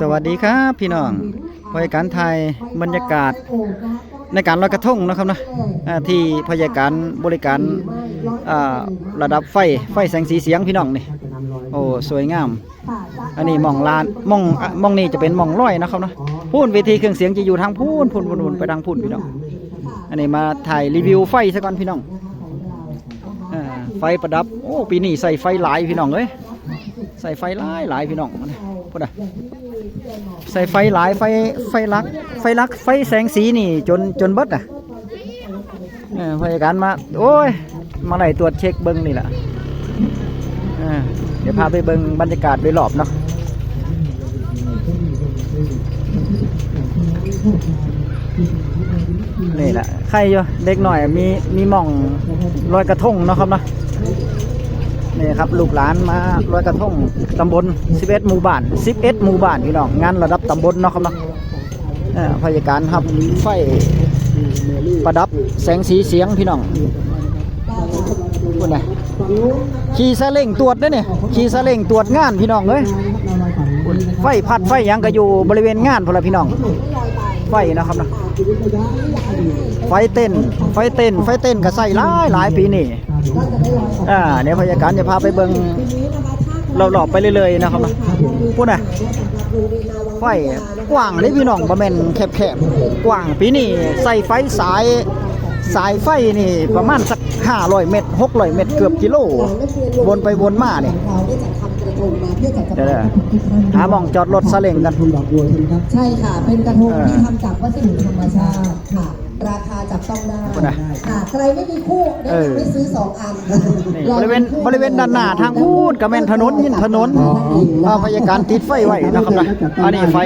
สวัสดีครับพี่น้องบริการไทยบรรยากาศในการลอยกระทงนะครับนะที่พยาการบริการระดับไฟไฟแสงสีเสียงพี่น้องนี่โอ้สวยงาม อันนี้หมองลานหมองหมองนี่จะเป็นหมองลอยนะครับนะพูนเวทีเครื่องเสียงจะอยู่ทางพูนพูนพูนพูนไปทางพูนพี่น้อง อันนี้มาถ่ายรีวิวไฟซะก่อนพี่น้องอไฟประดับโอ้ปีนี้ใส่ไฟหลายพี่น้องเอ้ยใส่ไฟหลายหลายพี่น้องพูดอะ ใส่ไฟหลายไฟไฟลัก ไฟลัก ไฟแสงสีนี่ จนจนเบิดอะพยาการมา โอ้ย มาไหนตรวจเช็คเบิ้งนี่แหละเดี๋ยวพาไปเบิ้งบรรยากาศโดยรอบเนาะนี่แหละใครอยู่เด็กหน่อยมีมีหม่องลอยกระทงเนาะครับเนาะ นี่ครับลูกหลานมาลอยกระทงตำบล 11 หมู่บ้าน 11 หมู่บ้านพี่น้องงานระดับตำบลเนาะครับเนาะพยาการครับไฟประดับแสงสีเสียงพี่น้องพูดนขี่ซาเล้งตรวจเด้อเนี่ยขี่ซาเล้งตรวจงานพี่น้องเอ้ยไฟพัดไฟยังก็อยู่บริเวณงานพละพี่น้อง ไฟนะครับเนาะไฟเต้น ไฟเต้น ไฟเต้นก็ใส่หลายหลายปีนี่ อ่าเดี๋ยพยาการจะพาไปเบิงเราหลอบไปเรื่อยๆนะครับนะพูดนะไฟกว้างเลยพี่น้องประมาณแคบๆกว้างปีนี้ใส่ไฟสายสายไฟนี่ประมาณสัก500เมตร600เมตรเกือบกิโล วนไปวนมาเนี่ยเดี๋ยวหาหมองจอดรถซาเล้งกัน ใช่ค่ะ เป็นกระทงที่ทำจากวัสดุธรรมชาติค่ะ ราคาจับต้องได้ขอบคุณนะค่ะใครไม่มีคู่แนะเออนำให้ซื้อสองอันนี่บริเวณบริเวณด้านหน้าทางพูดกับแม่นถนนยินถนนอ่าพยาการติดไฟไว้นะครับนะอันนี้ไฟ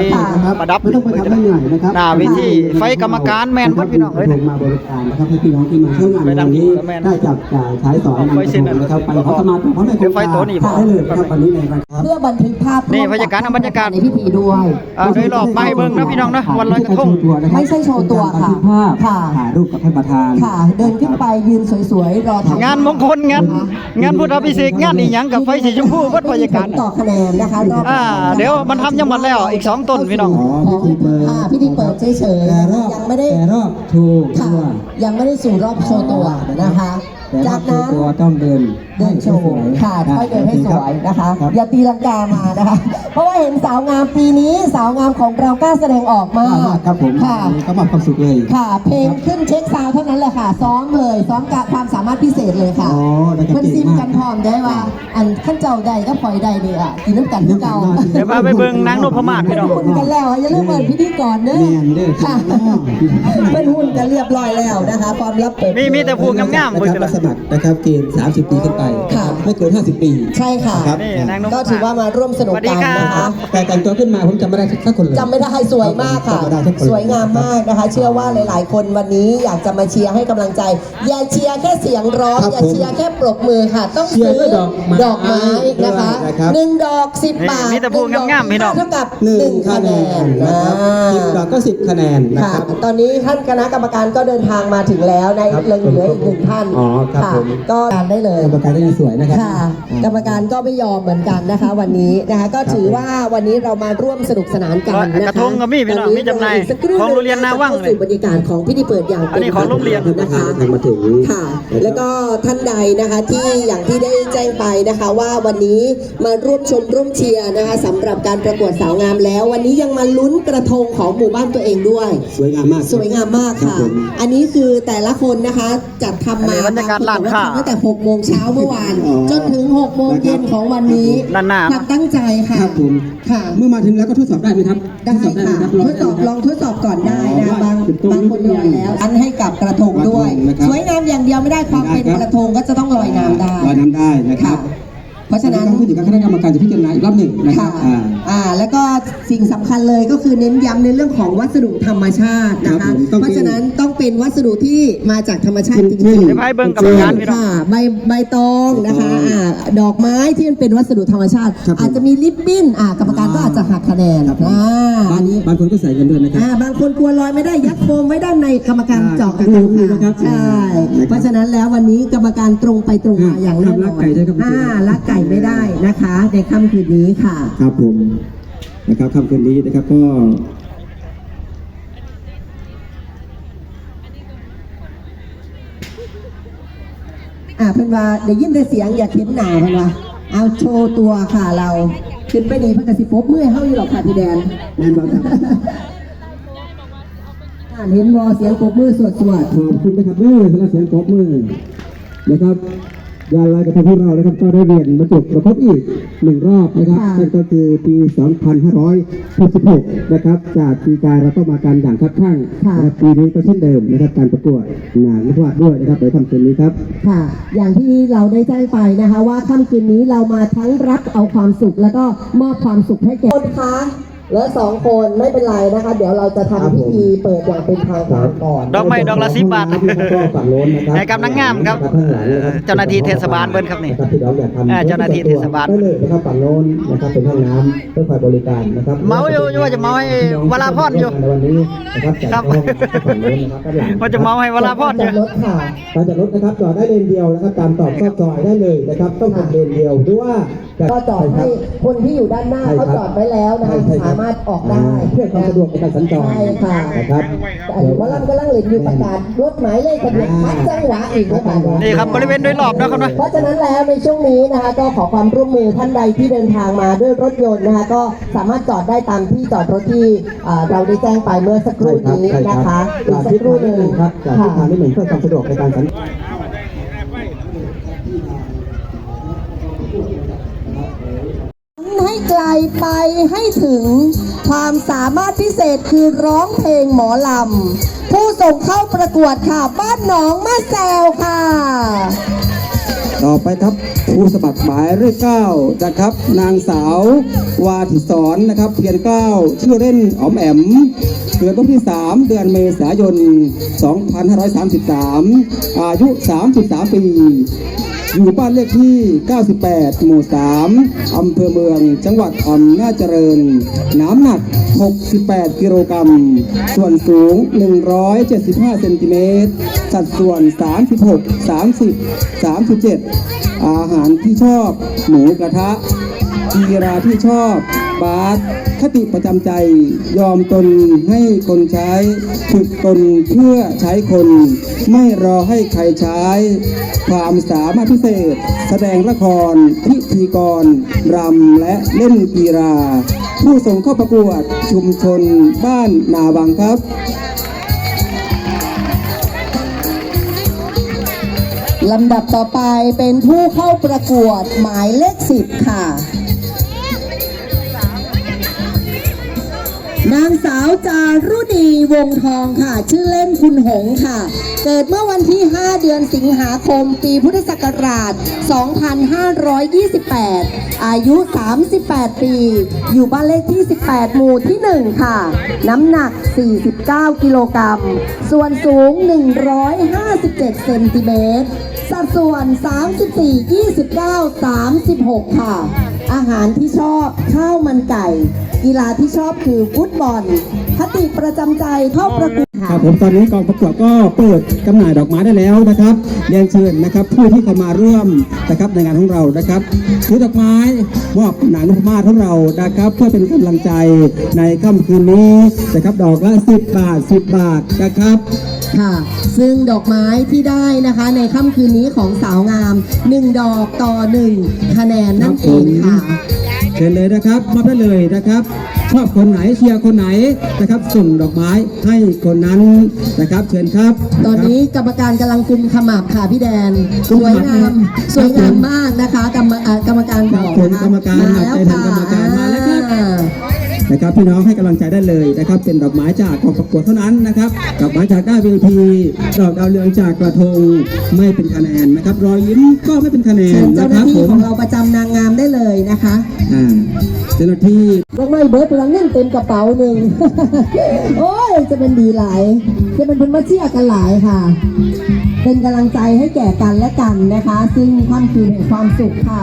ประดับไม่ต้องไปรับไม่เหนื่อยนะครับหน้าเวทีไฟกรรมการแม่นเพิ่นพี่น้องเอ้ยผมมาบริการนะครับให้พี่น้องที่มาเที่ยวงานไปในดัวังนนี้แม่นได้จับจ่ายใช้สอยไฟเส้นนั้นนะครับไปขอสมาธิพร้อมในโครงเดี๋ยวไฟการตัวนี้ได้เลยนะครับวันนี้ในวันครับ เพื่อบันทึกภาพนี่ร่วมบรรยากาศนะบรรยากาศ ในพิธีด้วย อ่าโดยรอบมาให้เบิ่งนะพี่น้องนะวันลอยกระทง ไม่ใช่โชว์ตัวค่ะบันทึกภาพค่ะ ถ่ายรูปกับท่านประธานค่ะ เดินขึ้นไปยืนสวยๆ รอถ่ายงานมงคลงานงานพุทธพิเศษกงานอีหยังกับไฟสีชมพูวัดพยาการต่อคะแนนนะคะรอบอ่าเดี๋ยวมันทำยังหมดแล้วอีกสองต้นพี่น้องอ๋อพิธีเปิดอ่าพิธีเปิดเฉยแต่รอบๆยังไม่ได้แต่รอบถูกค่ะตัวยังไม่ได้สู่รอบโชว์ตัวนะคะแต่รจาอกบถูนั้กนตัวต้องเดิน เดินโชว์ค่ะค่อยเดินให้สวยนะคะรับอย่าตีลังกามานะคะ เพราะว่าเห็นสาวงามปีนี้สาวงามของเรากล้าแสดงออกมากครับผมค่ะก็มอบความสุขเลยค่ะ เพลงขึ้นเช็คซาวด์เท่านั้นแหละค่ะ ซ้อมเลยซ้อมกับความสามารถพิเศษเลยค่ะอ๋อได้ครับมันซิมเก่งมากกันพร้อมได้ว่า อันขั้นเจ้าใดก็ปล่อยใดเลยอะกินน้ำกันคือเก่าเดี๋ยวพาไปเบิ่งนางนพมาศพี่น้องหุ่นกันแล้วอย่าลืมเปิดพิธีก่อนเด้อแม่นเด้อค่ะเป็นหุ่นกันเรียบร้อยแล้วนะคะ ความลับเปิดมีมีแต่ผู้งามๆนะเบิ่งครับกันรัละบสมัครนะครับเกณฑ์30 ปีขึ้นไปค่ะ ไม่เกิน 50 ปี ใช่ค่ะ ครับ นี่นางนพก็มาศถือว่ามาร่วมสนุกกันนะคะ แต่แต่งตัวขึ้นมาผมจำไม่ได้สักคนเลย จำไม่ได้สวยมากค่ะ จำไม่ได้สักคนสวยงามมากนะคะ เชื่อว่าหลาย ๆ คนวันนี้อยากจะมาเชียร์ให้กำลังใจ อย่าเชียร์แค่เสียงร้อง ครับอย่าเชียร์แค่ปรบมือค่ะ ต้องเชียร์ซื้อด้วยดอกไม้ดอกไม้นะคะด้วยนะครับ หนึ่งดอกสิบบาทมีแต่ผู้งามๆพี่น้องเท่ากับหหนึ่นึ่งงคะคะแนแนนนนะนะครับสิบดอกก็สิบคะแนนนะค่ะครับ ตอนนี้ท่านคณะกรรมการก็เดินทางมาถึงแล้วในครับเหลือเหลืออีกหนึ่งท่านอ๋อครับค่ะผม ก็ทานได้เลย กรรมการได้ยินสวยนะครับค่ะ กรรมการก็ไม่ยอมเหมือนกันนะคะ วันนี้นะคะก็ถือว่าวันนี้เรามาร่วมสนุกสนานกันนะคะกระทงก็มีพี่น้องมีจำหน่ายอีกสักครู่ของโรงเรียนนาวังเลยจะเข้สู่บรรยากาศของพิธีเปิดอย่างอันนี้ของโรงเรียนนะคะทางมาถึงค่ะ แล้วก็ท่านใดนะคะที่อย่างที่ได้แจ้งไปนะคะว่าวันนี้มาร่วมชมร่วมเชียร์นะคะสำหรับการประกวดสาวงามแล้ว วันนี้ยังมาลุ้นกระทงของหมู่บ้านตัวเองด้วย สวยงามมากสวยงามมากครับค่ะผมอันนี้คือแต่ละคนนะคะจัดทำมาอันนี้บรรยากาศร้านค้าตั้งแต่6โมงเช้าเมื่อวานอ๋อจนถึง6โมงเย็นของวันนี้ด้านหน้าความตั้งใจค่ะครับผมค่ะ เมื่อมาถึงแล้วก็ทดสอบได้ไหมครับได้ทดสอบได้ไหมค่ะครับทดสอบลองทดสอบก่อนได้นะอ๋อบางจุดตรงบางคนลอยแล้ว อันให้กับกระทงด้วยกระทงนะครับสวยงามอย่างเดียวไม่ได้ความเป็นได้ครับกระทงก็จะต้องลอยน้ำได้ลอยน้ำได้นะครับค่ะ เพราะฉะนั้น ต้องขึ้นอยู่กับคณะกรรมการจะพิจารณาอีกรอบหนึ่งนะครัค่ะบอ่า อ่า แล้วก็สิ่งสำคัญเลยก็คือเน้นย้ำในเรื่องของวัสดุธรรมชาตินะครัคะ บผมต้อง เพราะฉะนั้นต้องเป็นวัสดุที่มาจากธรรมชาติจริจริงงเดี๋ยวพาไปเบิ่งกรรมการ พี่น้อง ค่ะใบใบตองนะคะใบตองอ่าดอกไม้ที่มันเป็นวัสดุธรรมชาติ ครับผมอาจจะมีลิปบิ้นอ่ากรรมการก็อาจจะหักคะแนนครับผม อ่าบาอังนนี้บางคนก็ใส่เงินด้วยนะครับ อ่าบางคนกลัวลอยไม่ได้ยัดโฟมไว้ด้านในกรรมการอ่าเจาะกันดูต่างนะครับหากใช่ นะครับเพราะฉะนั้นแล้ววันนี้กรรมการตรงไปตรงมาอ่าอย่างแน่นอนรักไก่ใช่ครับอ่ารักไก่ไม่ได้นะคะ ในค่ำคืนนี้ค่ะ ครับผมนะครับค่ำคืนนี้นะครับก็อ่าเพิ่นว่าได้ยินแต่เสียงอยากเห็นหน้าเพิ่นว่าเอาโชว์ตัวค่ะเรา ขึ้นไปนี่เพิ่นก็สิปรบมือให้เฮาอยู่หรอกค่ะพี่แดนแน่นอนครับอ่าเห็นบ่เสียงปรบมือสวดสวดขอบคุณนะครับเมื่อสำหรับเสียงปรบมือนะครับ ยานลอยกระทงของเรานะครับก็ได้เรียนมาจบประครบอีกหนึ่งรอบนะครับนั่นก็คือปี 2566 นะครับ จากปีกายเราก็มากันอย่างคับข้างนะครับปีนี้ก็เช่นเดิมนะครับการประกวดงานนักวาดด้วยนะครับในค่ำคืนนี้ครับ ค่ะ อย่างที่เราได้แจ้งไปนะคะ ว่าค่ำคืนนี้เรามาทั้งรับเอาความสุข แล้วก็มอบความสุขให้แก่คนคะ เหลือสองคนไม่เป็นไรนะคะ เดี๋ยวเราจะทำพิธีเปิดอย่างเป็นทางการก่อนดอกไม้ดอกละ10บาทฝั่งโน้นนะครับให้กำลังงามครับข้างหลังนะครับ เจ้าหน้าที่เทศบาลเบิ้ลครับนี่นะครับที่เราอยากทำอ่าเจ้าหน้าที่เทศบาลได้เลยนะครับฝั่งโน้นนะครับเป็นห้องน้ำเพื่อคอยบริการนะครับเมาอยู่อยู่ว่าจะเมาให้วราพรอยู่ในวันนี้นะครับจากครับห้องฝั่งโน้นนะครับด้านหลังว่าจะเมาให้วราพรอยู่จอดรถค่ะการจัดรถนะครับจอดได้เลนเดียวนะครับตามตอกซอกซอยได้เลยนะครับต้องเป็นเลนเดียวหรือว่าก็จอดให้คนที่อยู่ด้านหน้าเขาจอดไว้แล้วนะคะใช่คบสามารถออกได้เพื่อความสะดวกในการสัญจรใช่ค่ะนะครับแต่ว่าเรากำลังเห็นอยู่ประกาศรถหมายเลขทะเบียนพัดจังหวะอีกนะคะนี่ครับบริเวณโดยรอบนะครับนะเพราะฉะนั้นแล้วในช่วงนี้นะคะก็ขอความร่วมมือท่านใดที่เดินทางมาด้วยรถยนต์นะคะก็สามารถจอดได้ตามที่จอดรถที่เอ่อเราได้แจ้งไปเมื่อสักครู่นี้นะคะอีกจากสักที่ครู่ทางหที่นึ่หงนึ่งครับจากที่ทางที่หนึ่งเพื่อความสะดวกในการสัญจร ให้ ไกลไปให้ถึง ความสามารถพิเศษคือร้องเพลงหมอลำ ผู้ส่งเข้าประกวดค่ะ บ้านหนองมะแซวค่ะ ต่อไปครับผู้สมัครหมายเลขเก้านะครับ นางสาว วาทิสอนนะครับ เพียรเก้าชื่อเล่นอ๋อมแอมเกิดวันที่ 3 เดือนเมษายน 2533 อายุ 33 ปี อยู่บ้านเลขที่ 98 หมู่ 3 อำเภอเมือง จังหวัดอำนาจเจริญ น้ำหนัก 68 กิโลกรัม ส่วนสูง 175 เซนติเมตร สัดส่วน 36 30 37 อาหารที่ชอบ หมูกระทะกีฬาที่ชอบบาส คติประจำใจยอมตนให้คนใช้ฝึกตนเพื่อใช้คน ไม่รอให้ใครใช้ ความสามารถพิเศษ แสดงละคร พิธีกรรำและเล่นกีฬาผู้ส่งเข้าประกวดชุมชนบ้านนาบังครับลำดับต่อไปเป็นผู้เข้าประกวดหมายเลขสิบค่ะ นางสาวจารุณีวงทองค่ะ ชื่อเล่นคุณหงค่ะ เกิดเมื่อวันที่ 5 เดือนสิงหาคม ปีพุทธศักราช 2528 อายุ 38 ปี อยู่บ้านเลขที่ 18 หมู่ที่ 1 ค่ะ น้ำหนัก 49 กิโลกรัม ส่วนสูง 157 เซนติเมตร สัดส่วน 34 29 36 ค่ะ อาหารที่ชอบข้าวมันไก่ กีฬาที่ชอบคือฟุตบอลคติประจำใจเข้าประกวดค่ะรับผมตอนนี้กองประกวดก็เปิดจำหน่ายดอกไม้ได้แล้วนะครับเรียนเชิญนะครับผู้ที่เข้ามาร่วมนะครับในงานของเรานะครับซื้อดอกไม้มอบหนังนพมาศของเรานะครับ เพื่อเป็นกำลังใจในค่ำคืนนี้นะครับดอกละ 10 บาท 10 บาทนะครับ ค่ะ ซึ่งดอกไม้ที่ได้นะคะในค่ำคืนนี้ของสาวงาม 1 ดอกต่อ 1 คะแนนนั่นเองค่ะ เชิญเลยนะครับมอบได้เลยนะครับ ชอบคนไหนเชียร์คนไหนนะครับ ส่งดอกไม้ให้คนนั้นนะครับ เชิญครับตอนนี้กรรมการกำลังกุมขมับค่ะพี่แดน สวยงามสวยงามมากนะคะ กรรมอ่ากรรมการบอกครับผมนะคะกรรมการมาแล้วใจทันค่ะกรรมการมาแล้วครับอ่า นะครับ พี่น้องให้กำลังใจได้เลยนะครับ เป็นดอกไม้จากกองประกวดเท่านั้นนะครับ ดอกไม้จากด้านเวทีดอกดาวเรืองจากกระทงไม่เป็นคะแนนนะครับ รอยยิ้มก็ไม่เป็นคะแนเชินญเจ้านะหคน้ารับที่ผมของเราประจำนางงามได้เลยนะคะอ่าเจ้าหน้าที่ดอกไม้เบิร์ดพลังเงินเต็มกระเป๋าหนึ่ง โอ้ยจะเป็นดีหลาย จะเป็นเพันมาเชียร์กันหลายค่ะ เป็นกำลังใจให้แก่กันและกันนะคะ ซึ่งค่ำคืนแห่งความสุขค่ะ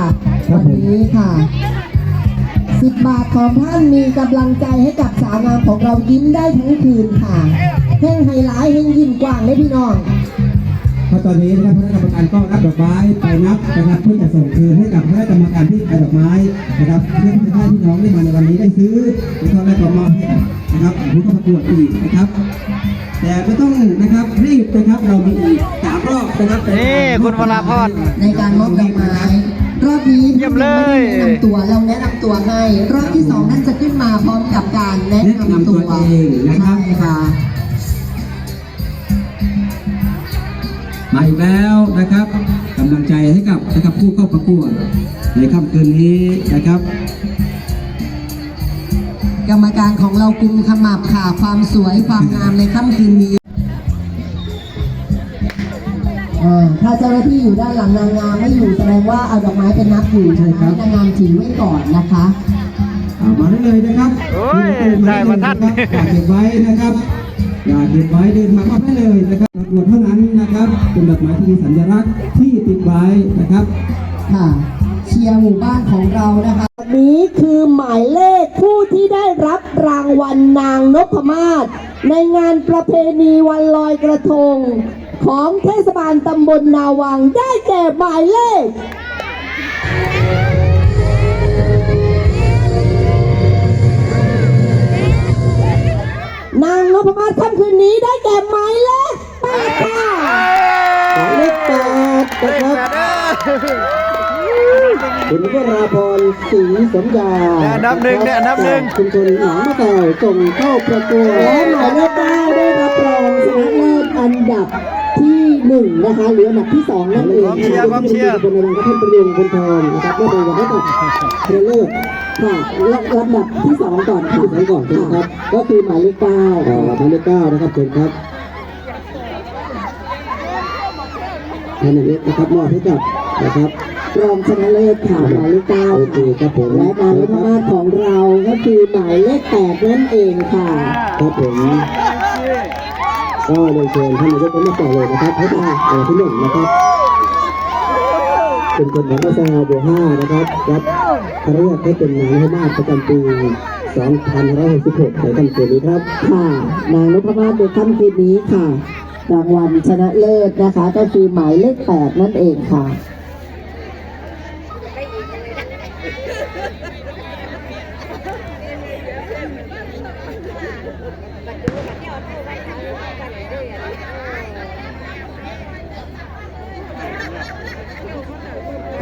วันนี้ค่ะ สิบบาทของท่านมีกำลังใจให้กับสาวงามของเรายิ้มได้ทั้งคืนค่ะแห่งไฮไลท์แห่งยิ้มกว้างเลยพี่น้องเพราะตอนนี้นะครับคณะกรรมการก็รับดอกไม้ไปนับนะครับเพื่อจะส่งคืนให้กับคณะกรรมกการที่ขายดอกไม้นะครับเพื่อที่จะให้พี่น้องได้มาในวันนี้ได้ซื้อนะครับและก็มอบให้นะครับผู้เข้าประกวดอีกนะครับ แต่ไม่ต้องนะครับรีบนะครับเรามีอีกสามรอบนะครับนี่คุณวราพรในการมอบดอกไม้ร อบนี้เยี่ยมเลยไม่ได้แนะนำตัวเราแนะนำตัวให้ รอบที่สองนั่นจะขึ้นมาพร้อมกับการแนะแนะนำนำตัตัววเองนะครับ ใช่ค่ะมาอีกแล้วนะครับกำลังใจให้กับนะครับผู้เข้าประกวดในค่ำคืนนี้นะครับกรรมการของเรากุมขมับค่ะความสวยความงามในค่ำคืนนี้ อ่าถ้าเจ้าหน้าที่อยู่ด้านหลังนางงามไม่อยู่แสดงว่าเอาดอกไม้เป็นนับอยู่ใช่ครับให้นางงามถือไว้ก่อนนะคะเอามาได้เลยนะครับโอ้ยเดินได้มาทัน อย่าเก็บไว้นะครับ อย่าเก็บไว้เดินมาก็ได้เลยนะครับประกวดเท่านั้นนะครับ เป็นดอกไม้ที่มีสัญลักษณ์ที่ติดไว้นะครับ ค่ะ เชียร์หมู่บ้านของเรานะคะ นี้คือหมายเลขผู้ที่ได้รับรางวัลนางนพมาศในงานประเพณีวันลอยกระทง ของเทศบาลตำบลนาวังได้แก่หมายเลขนางนพมาศค่ำคืนนี้ได้แก่หมายเลขแปดค่ะหมายเลขแปดนะครับคุณวราพรศรีสมยาอันดับหนึ่งเนี่ยอันดับหนึ่งจากชุมชนหนองมะแก้วส่งเข้าประกวดและหมายเลขเก้าได้รับรองชนะเลิศอันดับ ที่หนึ่งนะคะหรืออันดับที่สองนั่นเองความเชียร์ความเชียร์เป็นรางวัลท่านประยงคุณทองนะครับเมื่อเป็นวันให้กับเทรลเลอร์ค่ะและลำดับที่สองก่อนค่ะที่สองก่อนนะครับ ก็คือหมายเลขเก้าอ่าหมายเลขเก้านะครับเชิญครับท่านนายกนะครับมอบให้กับนะครับรองชนะเลิศค่ะหมายเลขเก้าโอเคครับผมและนางนพมาศของเราก็คือหมายเลขแปดนั่นเองค่ะ ครับผม ก็เรียเชิญท่านนายกมาต่อเลยนะครับให้กับเอ่อที่หนึ่งนะครับเป็นคนของอาซาบัวห้านะครับรับพระเรียกให้เป็นนายให้มากประจำปี2566ในค่ำคืนนี้ครับ ค่ะนางนพมาศในค่ำคืนนี้ค่ะ รางวัลชนะเลิศนะคะ ก็คือหมายเลขแปดนั่นเองค่ะ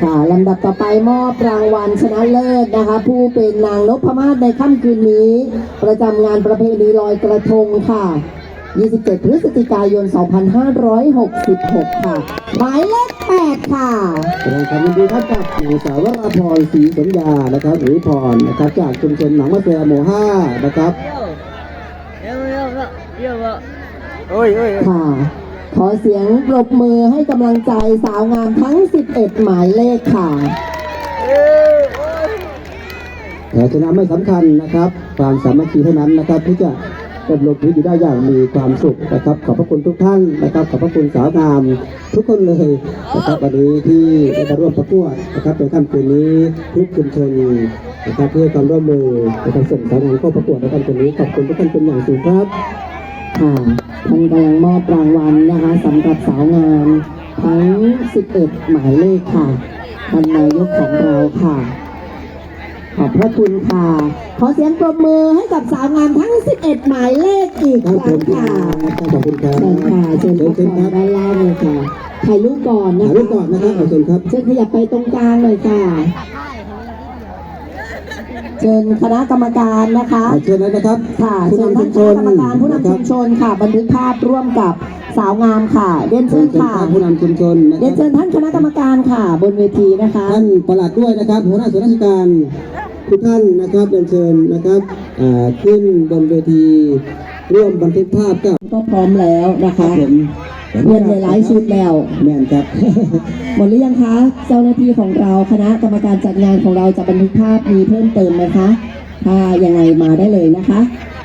ค่ะลำดับต่อไปมอบรางวัลชนะเลิศนะคะ ผู้เป็นนางนพมาศในค่ำคืนนี้ ประจำงานประเพณีลอยกระทงค่ะ 27 พฤศจิกายน 2566 ค่ะ หมายเลข 8 ค่ะแสดงความยินดีครับกับนางสาววราพรศรีสมยานะครับหรือพรนะครับจากชุมชนหนองมะแสหมู่ห้านะครับโอ้ยโอ้ยโอ้ยค่ะ ขอเสียงปรบมือให้กำลังใจสาวงามทั้ง 11 หมายเลขค่ะแต่ชนะไม่สำคัญนะครับ ความสามัคคีเท่านั้นนะครับที่จะ ดำรงชีวิตอยู่ได้อย่างมีความสุขนะครับ ขอบพระคุณทุกท่านนะครับ ขอบพระคุณสาวงาม ทุกคนเลยนะครับวันนี้ที่ได้มาร่วมประกวดนะครับในค่ำคืนนี้ทุกชุมชนนะครับที่ให้ความร่วมมือในการส่งสาวงามเข้าประกวดในค่ำคืนนี้ขอบคุณทุกท่านเป็นอย่างสูงครับค่ะท่านกำลังมอบรางวัลนะคะสำหรับสาวงามทั้ง 11 หมายเลขค่ะท่านนายกของเราค่ะ ขอบพระคุณค่ะ ขอเสียงปรบมือให้กับสาวงามทั้ง 11 หมายเลขอีกคครับรั้งผมค่ะขอบคุณครับเชิญค่ะเชิญพักเชิญผ่คอนรับด้านล่างเลยค่ะถ่ายรูปก่อนนะถ่ายคะรูปก่อนนะครับเอาเชิญครับเชิญขยับไปตรงกลางหน่อยค่ะเชิญคณะกรรมการนะคะเชิญเลยนะครับค่ะผู้เชิญนำชุท่ามนชคณะกรรมการผู้นะนำครัชุบมชนค่ะ บันทึกภาพร่วมกับ สาวงามค่ะเรียนเชิเชิญญเชิญค่ะท่านผู้นำชุมชนนะคเรียรันบเชิญท่านคณะกรรมการค่ะ บนเวทีนะคะ ท่านประหลัดด้วยนะครับหัวหน้าส่วนราชการทุกท่านนะครับเรียนเชิญนะครับอ่าขึ้นบนเวทีร่วมบันทึกภาพกับก็พร้อมแล้วนะครัคะบผมเงินหลายๆชุดแล้วแม่นครับ หมดหรือยังคะเจ้าหน้าที่ของเราคณะกรรมการจัดงานของเราจะบันทึกภาพมีเพิ่มเติมไหมคะ ถ้ายังไงมาได้เลยนะคะ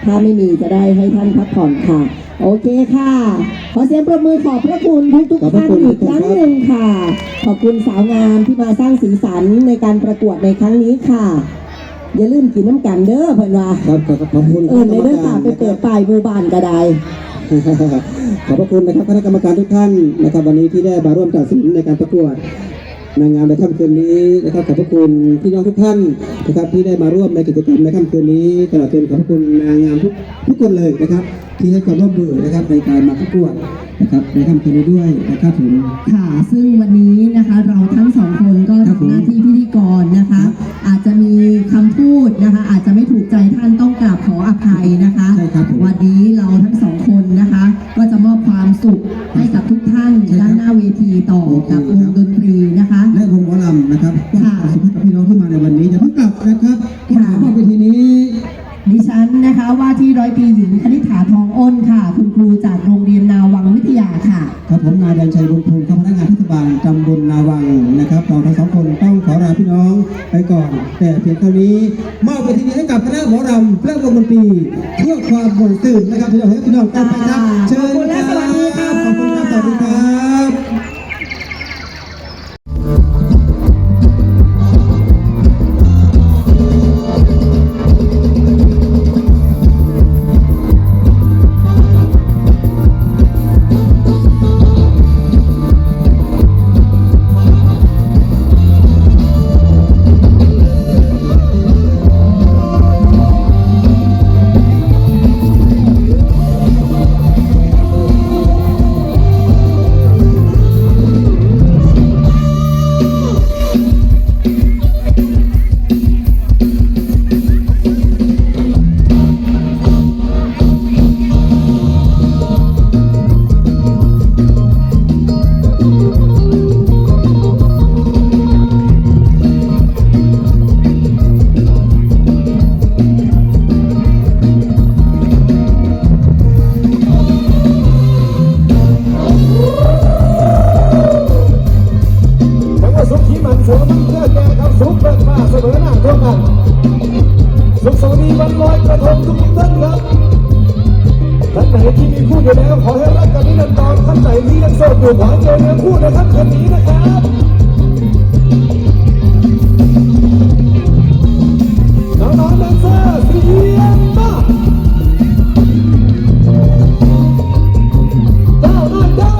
ถ้าไม่มีจะได้ให้ท่านพักผ่อนค่ะ โอเคค่ะ ขอเสียงประมือขอบพระคุณทุกทุกขอบๆพระท่านคุณอีกครั้งครับหนึ่งค่ะ ขอบคุณสาวงามที่มาสร้างสีสันในการประกวดในครั้งนี้ค่ะ อย่าลืมกินน้ำกันเด้อเพื่อนว่าครับขอบขอบคุณเออในเด้อค่ะไปเปิดป้ายหมู่บ้านก็ได้ขอบพระคุณนะครับคณะกรรมการทุกท่านนะครับวันนี้ที่ได้มาร่วมตัดสินในการประกวดนางงามในค่ำคืนนี้นะครับขอบพระคุณพี่น้องทุกท่านนะครับที่ได้มาร่วมในกิจกรรมในค่ำคืนนี้ตลอดจนขอบพระคุณนางงามทุกทุกคนเลยนะครับ ที่ให้ความร่วมมือนะครับในการมาประกวดนะครับในค่ำคืนนี้ด้วยนะครับผม ค่ะ ซึ่งวันนี้นะคะเราทั้งสองคนก็ครับผมทำหน้าที่พิธีกรนะคะ อาจจะมีคำพูดนะคะ อาจจะไม่ถูกใจท่านต้องกราบขออภัยนะคะใช่ครับผมวันนี้เราทั้งสองคนนะคะ ก็จะมอบความสุขให้กับทุกท่านใช่ครับด้านหน้าเวทีต่อโอเคกับวงดนตรีนะคะ และวงหมอลำนะครับค่ะขอบคุณกับพี่น้องที่มาในวันนี้อย่าเพิ่งกลับนะครับค่ะขอมอบเวทีนี้ ฉันนะคะว่าที่ร้อยตรีหญิงคณิษฐาทองอ้นค่ะ คุณครูจากโรงเรียนนาวังวิทยาค่ะ ครับผมนายแดนชัยบุญภูมิครับพนักงานเทศบาลตำบลนาวังนะครับเราทั้งสองคนต้องขอลาพี่น้องไปก่อน แต่เพียงเท่านี้มอบเวทีนี้ให้กับคณะหมอรำและวงดนตรีเพื่อความบริสุทธิ์นะครับพี่น้องให้พี่น้องต่อไปครับเชิญขอบคุณและสวัสดีค่ะขอบคุณครับสวัสดีครับ ปิดมาเสมอหน้าเท่ากันสุขสวัสดีวันลอยกระทงทุกท่านครับท่านไหนที่มีคู่อยู่แล้วขอให้รักกันนิรันดรท่านไหนที่ยังโสดอยู่ขอเจอเนื้อคู่นะครับคืนนี้นะครับน้องๆแดนเซอร์เสียงมาเจ้าหน้าเจ้า